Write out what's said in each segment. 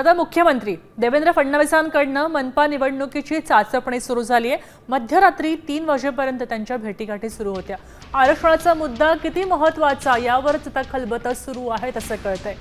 आता मुख्यमंत्री देवेंद्र फडणवीसांकडनं मनपा निवडणुकीची चाचपणी सुरू झाली आहे मध्यरात्री तीन वाजेपर्यंत त्यांच्या भेटीगाठी सुरू होत्या. आरक्षणाचा मुद्दा किती महत्त्वाचा यावरच आता खलबतच सुरू आहेत असं कळतंय.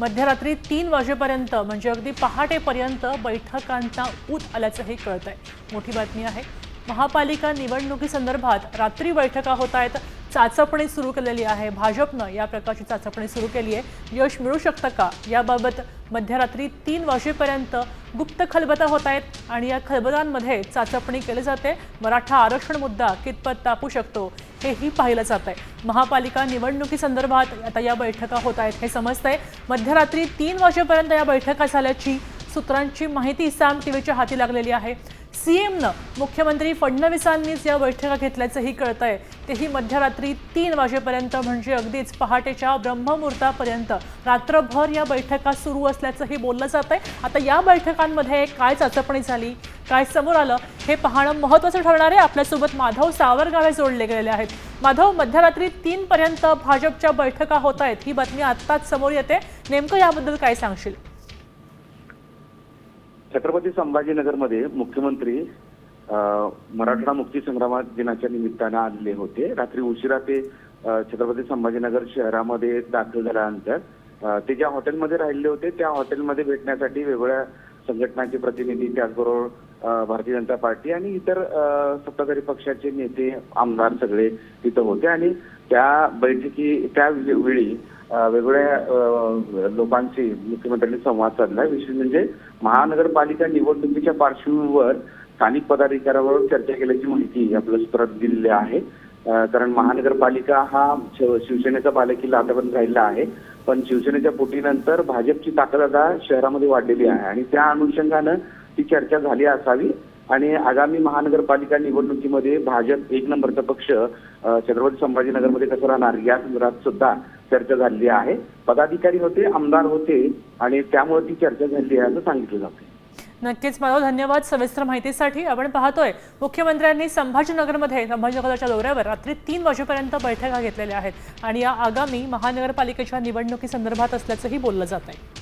मध्यरात्री तीन वाजेपर्यंत म्हणजे अगदी पहाटेपर्यंत बैठकांचा ऊत आल्याचंही कळतंय. मोठी बातमी आहे. महापालिका निवडणुकीसंदर्भात रात्री बैठका होत आहेत. चाचपणी सुरू केलेली आहे. भाजपनं या प्रकारची चाचपणी सुरू केली आहे यश मिळू शकतं का? याबाबत मध्यरात्री तीन वाजेपर्यंत गुप्त खलबता होत आहेत आणि या खलबतांमध्ये चाचपणी केली जाते. मराठा आरक्षण मुद्दा कितपत तापू शकतो हेही पाहिलं जात आहे महापालिका निवडणुकीसंदर्भात आता या बैठका होत आहेत हे समजतंय. मध्यरात्री तीन वाजेपर्यंत या बैठका झाल्याची सूत्रांची माहिती साम टीव्हीच्या हाती लागलेली आहे. सीएमनं मुख्यमंत्री फडणवीसांनीच या बैठका घेतल्याचंही कळतंय. तेही मध्यरात्री तीन वाजेपर्यंत म्हणजे अगदीच पहाटेच्या ब्रह्ममुहूर्तापर्यंत. रात्रभर या बैठका सुरू असल्याचंही बोललं जात आहे आता या बैठकांमध्ये काय चाचपणी झाली? काय समोर आलं? हे पाहणं महत्त्वाचं ठरणार आहे. आपल्यासोबत माधव सावरगावे जोडले गेलेले आहेत. माधव मध्यरात्री तीनपर्यंत भाजपच्या बैठका होत आहेत ही बातमी आत्ताच समोर येते. नेमकं याबद्दल काय सांगशील? छत्रपती संभाजीनगरमध्ये मुख्यमंत्री मराठा मुक्ती संग्रामा दिनाच्या निमित्तानं आलेले होते. रात्री उशिरा ते छत्रपती संभाजीनगर शहरामध्ये दाखल झाल्यानंतर ते ज्या हॉटेलमध्ये राहिले होते त्या हॉटेलमध्ये भेटण्यासाठी वेगवेगळ्या संघटनांचे प्रतिनिधी त्याचबरोबर भारतीय जनता पार्टी आणि इतर सत्ताधारी पक्षाचे नेते आमदार सगळे तिथं होते. आणि त्या बैठकी त्या वेळी वेगवेगळ्या लोकांशी मुख्यमंत्र्यांनी संवाद साधला. विशेष म्हणजे महानगरपालिका निवडणुकीच्या पार्श्वभूमीवर स्थानिक पदाधिकाऱ्यावर चर्चा केल्याची माहिती आपल्या सूत्रात दिलेली आहे. कारण महानगरपालिका हा शिवसेनेचा बालेकिल्ला आतापर्यंत राहिला आहे. पण शिवसेनेच्या पोटीनंतर भाजपची ताकद आता शहरामध्ये वाढलेली आहे. आणि त्या अनुषंगानं ती चर्चा झाली असावी. आणि आगामी महानगरपालिका निवडणुकीमध्ये भाजप एक नंबरचा पक्ष छत्रपती संभाजीनगरमध्ये कसं राहणार या संदर्भात सुद्धा चर्चा झालेली आहे. पदाधिकारी होते आमदार होते आणि त्यामुळे ती चर्चा झाली आहे असं सांगितलं जातं नक्कीच माधव धन्यवाद सविस्तर माहितीसाठी. आपण पाहतोय मुख्यमंत्र्यांनी संभाजीनगरमध्ये संभाजीनगरच्या दौऱ्यावर रात्री तीन वाजेपर्यंत बैठका घेतलेल्या आहेत. आणि या आगामी महानगरपालिकेच्या निवडणुकीसंदर्भात असल्याचंही बोललं जात आहे